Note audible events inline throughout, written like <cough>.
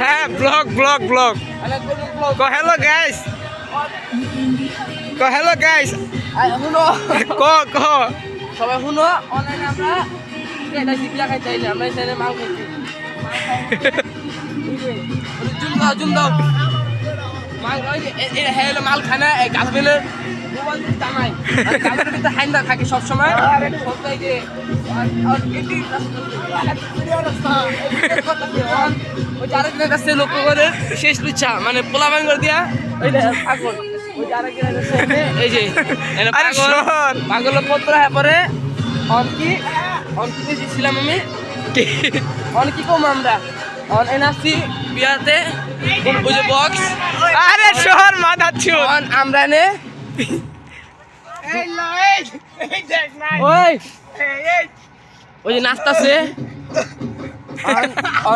হ্যাঁ blog blog blog কো hello guys কো হ্যালো গাইস শুনো। ক ক। সবাই শুনো অনলাইনে আমরা এটা শিপিয়া খাইতে আইলে আমরা এখানে মাল খাইছি। <laughs> জুম দাও জুম দাও। হ্যাঁ থাকে সবসময় লক্ষ্য করে শেষ লুচ্ছা মানে পোলা করে দিয়া ওই এই যে পাগল পত্র হ্যাঁ পরে অনকি অনকি দিয়েছিলাম আমি অনকি কম আমরা অন এনআরসি বিয়াতে ওই যে বক্স শোন মাথা চুল আমরা নে। ওই। ওই যে নাচতাছে।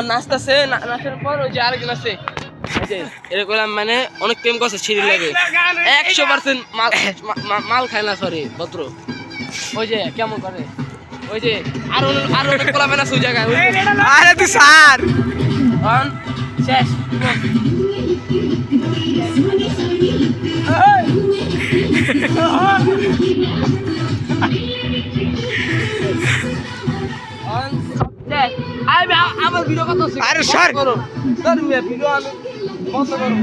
নাচতাছে না- নাচের পর ওই যে আরেকজন আছে। এরকম মানে অনেক প্রেম করছে ছিঁড়ি লাগে। একশো পার্সেন্ট মাল মাল খায় না সরি ভদ্র। ওই যে কেমন করে? ওই যে আরও আরও অনেক পোলা আছে ওই জায়গায় আরে তুই স্যার অন শেষ আমার ভিডিও কত আরে স্যার। করো স্যার ভিডিও আমি বন্ধ করো